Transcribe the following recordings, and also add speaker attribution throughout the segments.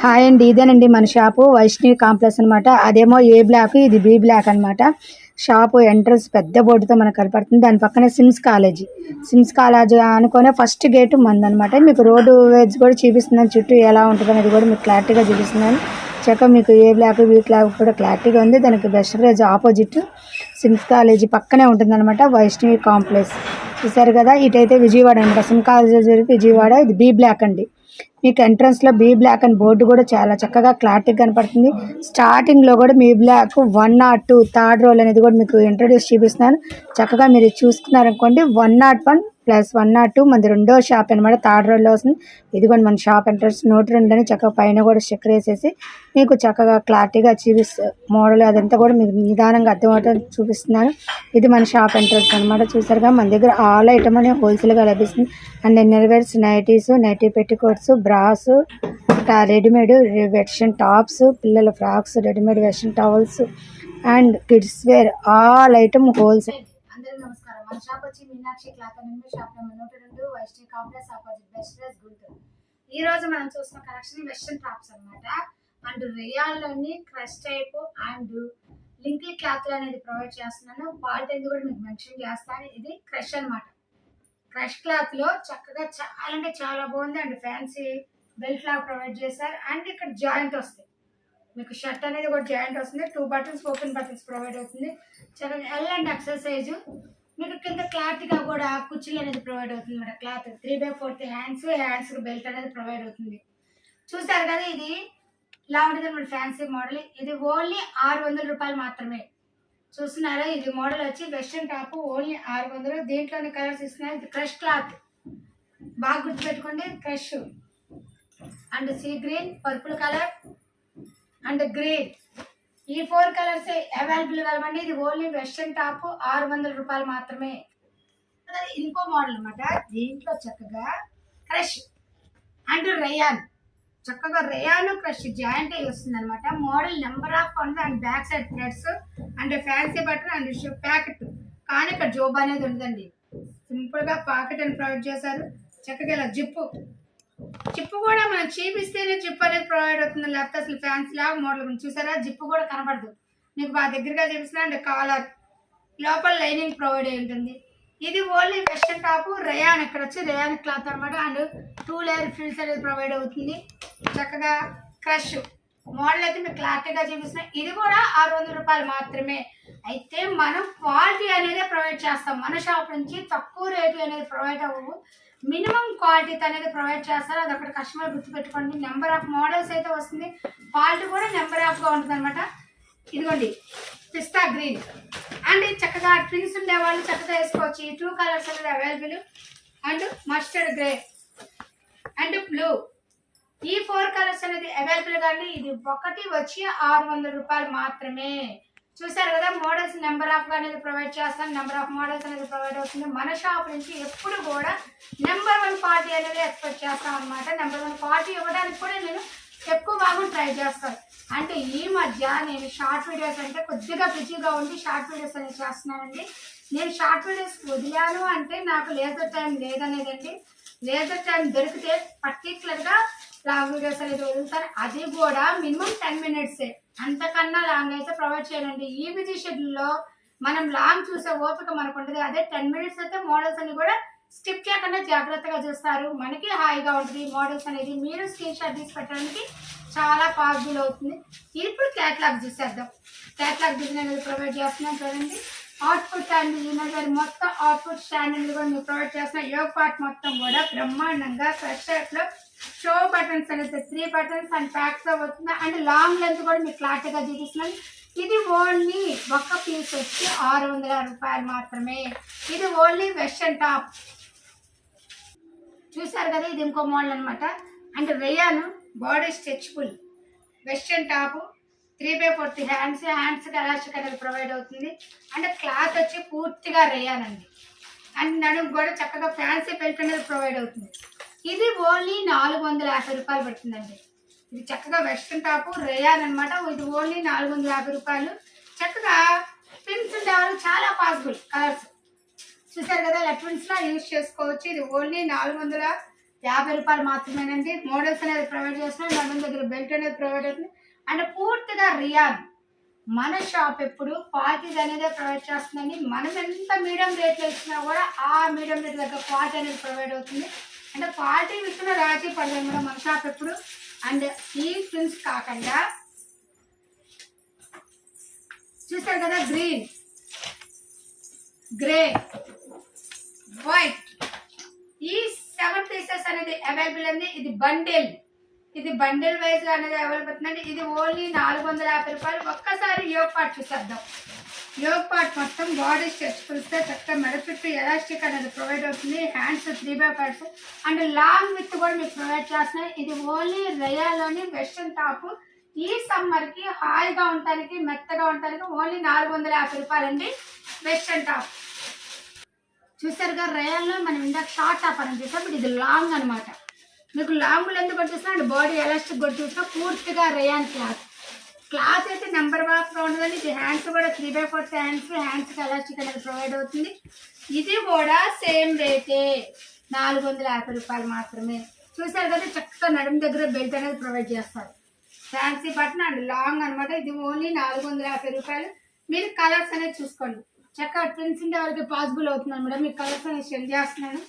Speaker 1: Hi అండి. ఇదేనండి మన షాపు. వైష్ణవి కాంప్లెక్స్ అనమాట అదేమో ఏ బ్లాక్ ఇది బి బ్లాక్ అనమాట షాపు ఎంట్రన్స్ పెద్ద బోర్డుతో మనకు కనపడుతుంది. దాని పక్కనే సిమ్స్ కాలేజీ. సిమ్స్ కాలేజ్ అనుకునే ఫస్ట్ గేట్ మందనమాట మీకు రోడ్డు వేజ్ కూడా చూపిస్తున్నాను. చుట్టూ ఎలా ఉంటుంది అనేది కూడా మీకు క్లారిటీగా చూపిస్తున్నాను. చక్క మీకు ఏ బ్లాక్ బి బ్లాక్ కూడా క్లారిటీగా ఉంది. దానికి best price opposite SIMS college పక్కనే ఉంటుందన్నమాట వైష్ణవి కాంప్లెక్స్. చూసారు కదా ఇటైతే విజయవాడ అనమాట సిమ్ కాలేజ్ విజయవాడ. ఇది బి బ్లాక్ అండి. మీకు ఎంట్రన్స్లో బీ బ్లాక్ అని బోర్డు కూడా చాలా చక్కగా క్లారిటీగా కనపడుతుంది. స్టార్టింగ్లో కూడా మీ block one not two third role అనేది కూడా మీకు ఇంట్రడ్యూస్ చూపిస్తున్నాను. చక్కగా మీరు చూసుకున్నారనుకోండి one not one plus one not two మనది రెండో షాప్ అనమాట థర్డ్ రోడ్లో వస్తుంది. ఇదిగోండి మన షాప్ ఎంట్రన్స్. నోట్ రెండు అని చక్కగా పైన కూడా స్టిక్కర్ వేసేసి మీకు చక్కగా క్లారిటీగా చూపిస్తుంది మోడల్ అదంతా కూడా మీకు నిదానంగా అర్థమవుతుంది చూపిస్తున్నాను. ఇది మన షాప్ ఎంట్రన్స్ అనమాట చూసారుగా మన దగ్గర ఆల్ ఐటమ్ అనే హోల్సేల్గా లభిస్తుంది. And innerwears nighties nighty petticoats bras readymade version tops పిల్లల frocks readymade version towels and kids wear all item wholesale మన షాప్ వచ్చి Meenakshi cloth and shop number నూట రెండు Vaishnavi complex opposite best price Guntur. ఈ రోజు మనం చూస్తున్న collection western tops అనమాట అండ్ రియాల్లోని క్రష్ టైప్ అండ్ లింకీ క్లాత్ అనేది ప్రొవైడ్ చేస్తున్నాను. క్వాలిటీ అనేది కూడా మీకు మెన్షన్ చేస్తాను. ఇది క్రష్ అనమాట క్రష్ క్లాత్లో చక్కగా చాలా అంటే చాలా బాగుంది. అండ్ ఫ్యాన్సీ బెల్ట్ లాగా ప్రొవైడ్ చేశారు. అండ్ ఇక్కడ జాయింట్ వస్తాయి. మీకు షర్ట్ అనేది కూడా జాయింట్ వస్తుంది. Two buttons open buttons provide అవుతుంది. చక్కగా ఎల్ అండ్ ఎక్సర్సైజ్ మీకు కింద క్లాత్గా కూడా కుర్చీలు అనేది ప్రొవైడ్ అవుతుంది మన cloth three by fourth hands hands belt అనేది ప్రొవైడ్ అవుతుంది. చూసారు కదా ఇది? ఇలా ఉంటుంది మన ఫ్యాన్సీ మోడల్ ఇది ఓన్లీ ఆరు వందల రూపాయలు మాత్రమే. చూస్తున్నారా? ఇది మోడల్ వచ్చి వెస్ట్రన్ టాప్ ఓన్లీ ఆరు వందలు. దీంట్లోని కలర్స్ ఇస్తున్నారు ఇది క్రష్ క్లాత్ బాగా గుర్తుపెట్టుకోండి crush and sea green purple colour and green ఈ ఫోర్ కలర్స్ అవైలబుల్ కలవండి ఇది ఓన్లీ వెస్ట్రన్ టాప్ ఆరు వందల రూపాయలు మాత్రమే. ఇంకో మోడల్ అనమాట దీంట్లో చక్కగా క్రష్. And rayon. చక్కగా రేయాను క్రష్ జాయింట్ అయ్యి వస్తుంది అనమాట మోడల్ నెంబర్ ఆఫ్ ఉంది and back side threads and fancy button and packet. కానీ ఇక్కడ జోబ్ అనేది ఉండదండి. సింపుల్గా పాకెట్ అని ప్రొవైడ్ చేశారు. చక్కగా ఇలా జిప్పు. జిప్పు కూడా మనం చూపిస్తేనే జిప్ అనేది ప్రొవైడ్ అవుతుంది. లేకపోతే అసలు ఫ్యాన్స్ లాగా మోడల్ చూసారా? జిప్పు కూడా కనపడదు. మీకు బాగా దగ్గరగా చూపిస్తున్నా అండ్ కాలర్ లోపల లైనింగ్ ప్రొవైడ్ అయి ఉంటుంది. ఇది ఓన్లీ వెస్ట్రన్ టాప్ రయాన్ ఇక్కడ వచ్చి రయాన్ క్లాత్ అనమాట అండ్ టూ లేయర్ ఫిల్స్ అనేది ప్రొవైడ్ అవుతుంది. చక్కగా క్రష్ మోడల్ అయితే మీకు క్లారిటీగా చూపిస్తున్నాం. ఇది కూడా ఆరు వందల రూపాయలు మాత్రమే. అయితే మనం క్వాలిటీ అనేది ప్రొవైడ్ చేస్తాం. మన షాప్ నుంచి తక్కువ రేట్లు అనేది ప్రొవైడ్ అవ్వవు. మినిమం క్వాలిటీ అనేది ప్రొవైడ్ చేస్తారు. అది అక్కడ కస్టమర్ గుర్తుపెట్టుకోండి. నెంబర్ ఆఫ్ మోడల్స్ అయితే వస్తుంది. క్వాలిటీ కూడా నెంబర్ ఆఫ్గా ఉంటుంది అనమాట ఇదిగోండి. పిస్తా గ్రీన్. అండ్ ఇది చక్కగా ట్విన్స్ ఉండే వాళ్ళు చక్కగా వేసుకోవచ్చు. ఈ టూ కలర్స్ అనేది available and mustard grey and blue ఈ ఫోర్ కలర్స్ అనేది అవైలబుల్ కానీ ఇది ఒకటి వచ్చి ఆరు వందల రూపాయలు మాత్రమే. చూసారు కదా మోడల్స్ నెంబర్ ఆఫ్ అనేది ప్రొవైడ్ చేస్తాను నెంబర్ ఆఫ్ మోడల్స్ అనేది ప్రొవైడ్ అవుతుంది. మన షాప్ నుంచి ఎప్పుడు కూడా నెంబర్ వన్ క్వాలిటీ అనేది ఎక్స్పెక్ట్ చేస్తాం అనమాట నెంబర్ వన్ క్వాలిటీ ఇవ్వడానికి కూడా నేను ఎక్కువ బాగా ట్రై చేస్తాను. అంటే ఈ మధ్య నేను షార్ట్ వీడియోస్ అంటే కొద్దిగా బిజీగా ఉండి షార్ట్ వీడియోస్ అనేది చేస్తున్నానండి. నేను షార్ట్ వీడియోస్ వదిలాను అంటే నాకు లేజర్ టైం లేదనేదండి. లేజర్ టైం దొరికితే పర్టికులర్గా లాంగ్ వీడియోస్ అనేది వదులుతాను అది కూడా మినిమం టెన్ మినిట్సే. అంతకన్నా లాంగ్ అయితే ప్రొవైడ్ చేయండి ఈ బిజీ షెడ్యూల్లో మనం లాంగ్ చూసే ఓపిక మనకు ఉంటుంది అదే టెన్ మినిట్స్ అయితే మోడల్స్ అని కూడా స్టిప్ చేయకుండా జాగ్రత్తగా చూస్తారు. మనకి హాయిగా ఉంటుంది. మోడల్స్ అనేది మీరు స్క్రీన్ షాట్ తీసి పెట్టడానికి చాలా పాసిబుల్ అవుతుంది. ఇప్పుడు క్యాట్లాగ్ చూసేద్దాం. క్యాట్లాగ్ డిజైన్ అనేది ప్రొవైడ్ చేస్తున్నాం చూడండి. అవుట్పుట్ అండ్ ఇన్నర్ మొత్తం అవుట్పుట్ స్టాండ్ అనేది కూడా మీరు ప్రొవైడ్ చేస్తున్నాం యోగ పార్ట్ మొత్తం కూడా బ్రహ్మాండంగా ఫ్రెష్లో షో బటన్స్ అనేది త్రీ బటన్స్ అండ్ ప్యాక్స్ వస్తుంది అండ్ లాంగ్ లెంత్ కూడా మీకు క్లారిటీగా చూపిస్తున్నాను. ఇది ఓన్లీ ఒక్క పీస్ వచ్చి ఆరు వందల రూపాయలు మాత్రమే. ఇది ఓన్లీ వెస్ట్రన్ టాప్ చూసారు కదా ఇది ఇంకో మోడల్ అనమాట and rayon body stretchable western top three by fourth hands hands elastic అనేది ప్రొవైడ్ అవుతుంది. అండ్ క్లాత్ వచ్చి పూర్తిగా రేయానండి అండ్. నడుము కూడా చక్కగా ఫ్యాన్సీ బెల్ట్ అనేది ప్రొవైడ్ అవుతుంది. ఇది ఓన్లీ నాలుగు వందల యాభై రూపాయలు పడుతుందండి. ఇది చక్కగా వెస్ట్రన్ టాప్ రేయాన్ అనమాట ఇది ఓన్లీ నాలుగు వందల యాభై రూపాయలు. చక్కగా పిన్స్ ఉండేవాళ్ళు చాలా పాసిబుల్ కలర్స్ చూసారు కదా లెట్విన్స్ లా యూజ్ చేసుకోవచ్చు. ఇది ఓన్లీ నాలుగు వందల యాభై రూపాయలు మాత్రమేనండి. మోడల్స్ అనేది ప్రొవైడ్ చేస్తున్నాం మన దగ్గర బెల్ట్ అనేది ప్రొవైడ్ అవుతుంది. అండ్ పూర్తిగా రియాన్. మన షాప్ ఎప్పుడు క్వాలిటీ అనేది ప్రొవైడ్ చేస్తుందండి. మనం ఎంత మీడియం రేట్లో ఇచ్చినా కూడా ఆ మీడియం రేట్ దగ్గర క్వాలిటీ అనేది ప్రొవైడ్ అవుతుంది. అంటే పార్టీ విషయంలో రాజీ పడలేదు మేడం మన షాప్ ఎప్పుడు అండ్ ఈ ప్రింట్స్ కాకుండా చూసారు కదా గ్రీన్ గ్రే వైట్ ఈ సెవెన్ పీసెస్ అనేది అవైలబుల్ అండి. ఇది బండిల్ ఇది బండిల్ వైజ్గా అనేది అవైలబుల్ అవుతుందండి ఇది ఓన్లీ నాలుగు వందల యాభై రూపాయలు. ఒక్కసారి యోగ్ చూసేద్దాం. పార్ట్ మొత్తం బాడీ స్ట్రెచ్ పిలిస్తే చక్కగా మెడ చుట్టూ ఎలాస్టిక్ అనేది ప్రొవైడ్ అవుతుంది. Hands three by parts and long with కూడా మీకు ప్రొవైడ్ చేస్తున్నాయి. ఇది ఓన్లీ రయాలోని వెస్ట్రన్ టాప్ ఈ సమ్మర్కి హాయిగా ఉండటానికి మెత్తగా ఉండటానికి ఓన్లీ నాలుగు వందల యాభై రూపాయలండి వెస్ట్రన్ టాప్ చూసారుగా రయాల్లో మనం ఇందాక షార్ట్ టాప్ అని చూసాం ఇప్పుడు ఇది లాంగ్ అనమాట మీకు లాంగ్ లెంత్ కూడా చూసినా అండ్ బాడీ ఎలాస్టిక్ కూడా చూసినా పూర్తిగా రయాన్ క్లాత్ క్లాత్ అయితే నెంబర్గా ఉండదండి ఇది హ్యాండ్స్ కూడా three by four hands hands elastic అనేది ప్రొవైడ్ అవుతుంది. ఇది కూడా సేమ్ రేటే నాలుగు వందల యాభై రూపాయలు మాత్రమే. చూసారు కదా చక్కగా నడుము దగ్గర బెల్ట్ అనేది ప్రొవైడ్ చేస్తారు. ఫ్యాన్సీ బటన్ అండ్ లాంగ్ అనమాట ఇది ఓన్లీ నాలుగు వందల యాభై రూపాయలు. మీరు కలర్స్ అనేది చూసుకోండి. చక్కగా ట్విన్స్ ఉండే వాళ్ళకి పాసిబుల్ అవుతుంది అనమాట మీకు కలర్స్ అనేది సెండ్ చేస్తున్నాను.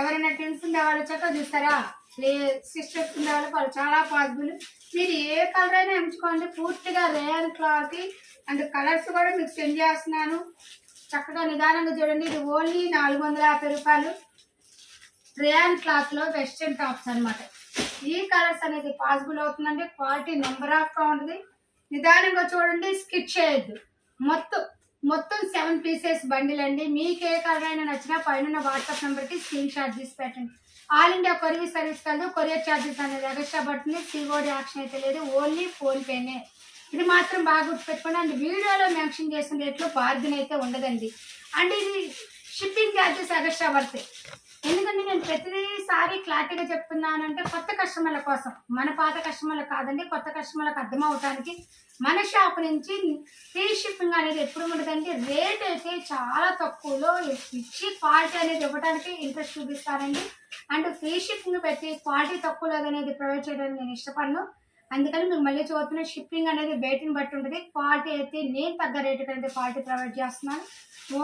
Speaker 1: ఎవరైనా ట్విన్స్ ఉండే వాళ్ళు చక్కగా చూస్తారా? లే సిస్టర్స్ ఉండే వాళ్ళు చాలా పాసిబుల్. మీరు ఏ కలర్ అయినా ఎంచుకోండి పూర్తిగా రేయన్ క్లాత్ అండ్ కలర్స్ కూడా మీకు సెండ్ చేస్తున్నాను. చక్కగా నిదానంగా చూడండి ఇది ఓన్లీ నాలుగు వందల యాభై రూపాయలు. రేయాన్ క్లాత్లో వెస్ట్రన్ టాప్స్ అన్నమాట. ఈ కలర్స్ అనేది పాసిబుల్ అవుతుందండి. క్వాలిటీ నెంబర్ ఆఫ్గా ఉంటుంది. నిదానంగా చూడండి స్కిచ్ చేయొద్దు. మొత్తం మొత్తం సెవెన్ పీసెస్ బండిల్ అండి మీకు ఏ కలర్ అయినా నచ్చినా పైన వాట్సాప్ నెంబర్కి స్క్రీన్ షాట్ తీసి పెట్టండి. ఆల్ ఇండియా కొరియర్ సర్వీస్ కలదు కొరియర్ ఛార్జెస్ అనేది ఎక్స్ట్రా పడుతుంది సిఓడి యాక్షన్ అయితే లేదు ఓన్లీ ఫోన్ పేనే ఇది మాత్రం బాగా గుర్తుపెట్టుకోండి. అండ్ వీడియోలో మెన్షన్ చేసిన రేట్లో బార్గెన్ అయితే ఉండదండి. అండ్ ఇది షిప్పింగ్ ఛార్జెస్ ఎక్స్ట్రా పడతాయి. ఎందుకంటే నేను ప్రతిసారి క్లారిటీగా చెప్తున్నానంటే కొత్త కస్టమర్ల కోసం. మన పాత కస్టమర్లు కాదండి కొత్త కస్టమర్లకు అర్థమవటానికి మన షాప్ నుంచి ఫ్రీ షిప్పింగ్ అనేది ఎప్పుడు ఉండదండి. రేట్ అయితే చాలా తక్కువలో ఇచ్చి క్వాలిటీ అనేది ఇవ్వడానికి ఇంట్రెస్ట్ చూపిస్తారండి. అండ్ ఫ్రీ షిప్పింగ్ పెట్టి క్వాలిటీ తక్కువలో అనేది ప్రొవైడ్ చేయడానికి నేను ఇష్టపడను. అందుకని మేము మళ్ళీ చూస్తున్న షిప్పింగ్ అనేది బయటని బట్టి ఉంటుంది. క్వాలిటీ అయితే నేను తగ్గ రేటు అనేది క్వాలిటీ ప్రొవైడ్ చేస్తున్నాను.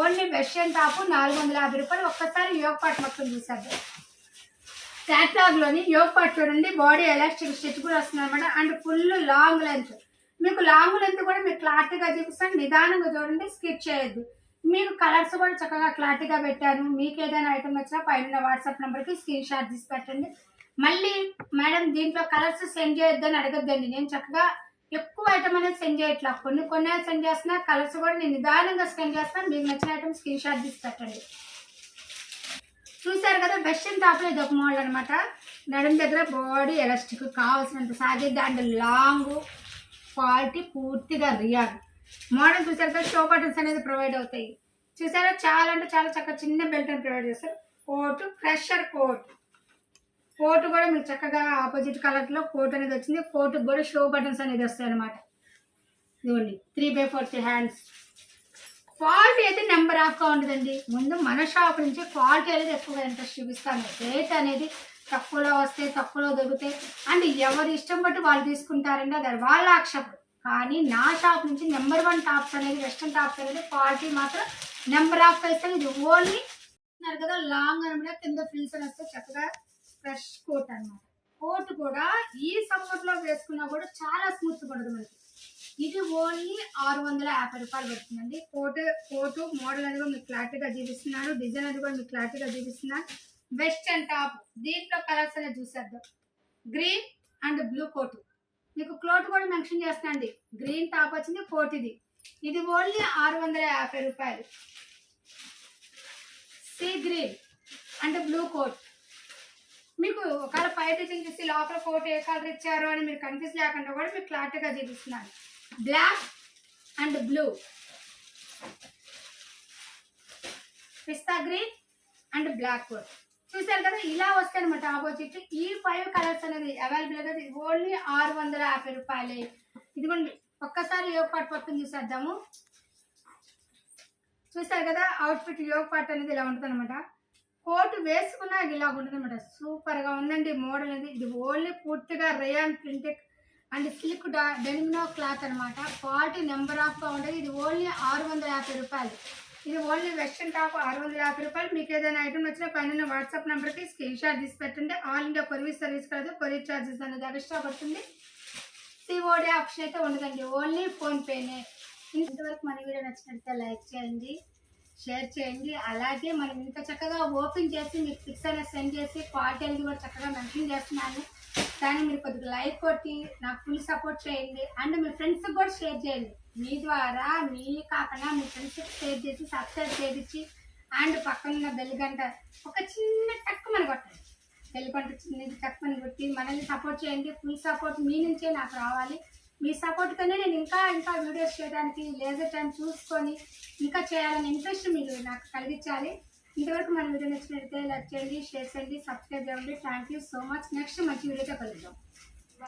Speaker 1: ఓన్లీ వెస్ట్రన్ టాప్ నాలుగు వందల యాభై రూపాయలు ఒక్కసారి యోగ పాట్ మొత్తం చూసారు క్యాట్లాగ్లోని యోగ పాట్ చూడండి బాడీ ఎలాస్టిక్ స్టిచ్ కూడా వస్తుంది అనమాట అండ్ ఫుల్ లాంగ్ లెంత్ మీకు లాంగ్ లెంత్ కూడా మీకు క్లారిటీగా చూపిస్తాను. నిదానంగా చూడండి స్కిప్ చేయొద్దు. మీకు కలర్స్ కూడా చక్కగా క్లారిటీగా పెట్టాను మీకు ఏదైనా ఐటమ్ వచ్చినా పైన వాట్సాప్ నెంబర్కి స్క్రీన్ షాట్ తీసి పెట్టండి. మళ్ళీ మేడం దీంట్లో కలర్స్ సెండ్ చేయొద్దని అడగద్దండి. నేను చక్కగా ఎక్కువ ఐటమ్ అనేది సెండ్ చేయట్లా. కొన్ని కొన్ని సెండ్ చేస్తున్నా కలర్స్ కూడా నేను నిదానంగా సెండ్ చేస్తాను మీకు నచ్చిన ఐటమ్ స్క్రీన్ షాట్ తీసి పెట్టండి. చూసారు కదా వెస్ట్రన్ టాప్లో ఇది ఒక మోడల్ అనమాట నడుం దగ్గర బాడీ ఎలాస్టిక్ కావాల్సినంత సాగే దాంట్లో లాంగ్ క్వాలిటీ పూర్తిగా రియల్ మోడల్ చూసారు కదా షో బటన్స్ అనేది ప్రొవైడ్ అవుతాయి. చూసారా చాలా అంటే చాలా చక్కగా చిన్న బెల్ట్ అని ప్రొవైడ్ చేస్తారు. కోట్ ప్రెషర్ కోట్ కోట్ కూడా మీకు చక్కగా ఆపోజిట్ కలర్లో కోట్ అనేది వచ్చింది. కోట్ కూడా షో బటన్స్ అనేది వస్తాయి అనమాట ఇదిగోండి three by fourth hands quality అయితే నెంబర్ ఆఫ్గా ఉండదండి. ముందు మన షాప్ నుంచి క్వాలిటీ అనేది ఎక్కువగా ఇంట్రెస్ట్ చూపిస్తాను. రేట్ అనేది తక్కువలో వస్తే తక్కువలో దొరుకుతాయి అండ్ ఎవరి ఇష్టం బట్టి వాళ్ళు తీసుకుంటారండి అది వాళ్ళ ఆక్షేపం. కానీ నా షాప్ నుంచి నెంబర్ వన్ టాప్స్ అనేది వెస్ట్రన్ టాప్స్ అనేది క్వాలిటీ మాత్రం నెంబర్ ఆఫ్ ఇస్తాను. ఇది ఓన్లీ ఉన్నారు కదా లాంగ్ అనమాట కింద ఫిల్స్ అని వస్తే చక్కగా ఫ్రెష్ కోట్ అన్నమాట. కోట్ కూడా ఈ సమ్మర్లో వేసుకున్నా కూడా చాలా స్మూత్ ఉండదు మనకి. ఇది ఓన్లీ ఆరు వందల యాభై రూపాయలు పడుతుందండి. కోటు కోటు మోడల్ అనేది కూడా మీకు క్లారిటీగా చూపిస్తున్నాను. డిజైన్ అది కూడా మీకు క్లారిటీగా చూపిస్తున్నాను. వెస్ట్రన్ టాప్ దీంట్లో కలర్స్ అనేది చూసేద్దాం. గ్రీన్ అండ్ బ్లూ కోట్ మీకు క్లోట్ కూడా మెన్షన్ చేస్తానండి గ్రీన్ టాప్ వచ్చింది కోట్ ఇది. ఇది ఓన్లీ ఆరు వందల యాభై రూపాయలు. Sea green and blue coat మీకు ఒకవేళ పై టీచింగ్ చూసి లోపల కోట్ ఏ కలర్ ఇచ్చారు అని మీరు కన్ఫ్యూజ్ లేకుండా కూడా మీకు క్లారిటీగా చూపిస్తున్నాను black and blue pista green and black చూసారు కదా ఇలా వస్తాయి అనమాట ఆపోజిట్ ఈ ఫైవ్ కలర్స్ అనేది అవైలబుల్ కదా ఓన్లీ ఆరు వందల యాభై రూపాయలే. ఇదిగోండి ఒక్కసారి యోగ పాట్ పక్కన చూసేద్దాము. చూసారు కదా అవుట్ఫిట్ యోగ పాట్ అనేది ఇలా ఉంటుంది అనమాట కోట్ వేసుకున్నా ఇలా ఉంటుంది అనమాట సూపర్గా ఉందండి మోడల్ అనేది. ఇది ఓన్లీ పూర్తిగా రేయాన్ ప్రింటెడ్ అండ్ సిల్క్ డెనిమినో క్లాత్ అనమాట క్వాలిటీ నెంబర్ ఆఫ్గా ఉంటుంది ఇది ఓన్లీ ఆరు వందల యాభై రూపాయలు. ఇది ఓన్లీ వెస్ట్రన్ టాప్ ఆరు వందల యాభై రూపాయలు. మీకు ఏదైనా ఐటమ్ వచ్చినా పైన వాట్సాప్ నెంబర్కి స్క్రీన్ షాట్ తీసి పెట్టండి. ఆల్ ఇండియా కొరియర్ సర్వీస్ కాదు కొరియర్ ఛార్జెస్ అనేది ఎక్స్ట్రా పడుతుంది. సిఓడి ఆప్షన్ అయితే ఉండదండి. ఓన్లీ ఫోన్పేనే. ఇంతవరకు మన వీడియో నచ్చినట్లయితే లైక్ చేయండి. షేర్ చేయండి. అలాగే మనం ఇంత చక్కగా ఓపెన్ చేసి మీకు పిక్స్ అనేది సెండ్ చేసి క్వాలిటీ అనేది కూడా చక్కగా మెన్షన్ చేస్తున్నాను. కానీ మీరు కొద్దిగా లైక్ కొట్టి నాకు ఫుల్ సపోర్ట్ చేయండి. అండ్ మీ ఫ్రెండ్స్కి కూడా షేర్ చేయండి. మీ ద్వారా మీ కాకుండా మీ ఫ్రెండ్స్కి షేర్ చేసి సబ్స్క్రైబ్ చేయించి అండ్ పక్కన బెల్ గంట ఒక చిన్న టక్కు మన కొట్టండి బెల్ గంట చిన్నది మన కొట్టి మనల్ని సపోర్ట్ చేయండి. ఫుల్ సపోర్ట్ మీ నుంచే నాకు రావాలి. మీ సపోర్ట్తోనే నేను ఇంకా ఇంకా వీడియోస్ చేయడానికి లేజర్ టైం చూసుకొని ఇంకా చేయాలని ఇంట్రెస్ట్ మీరు నాకు కలిగించాలి. ఇంతవరకు మన వీడియో నచ్చినట్లయితే లైక్ చేయండి షేర్ చేయండి సబ్స్క్రైబ్ చేయండి. Thank you so much next మంచి వీడియోతో కలుద్దాం.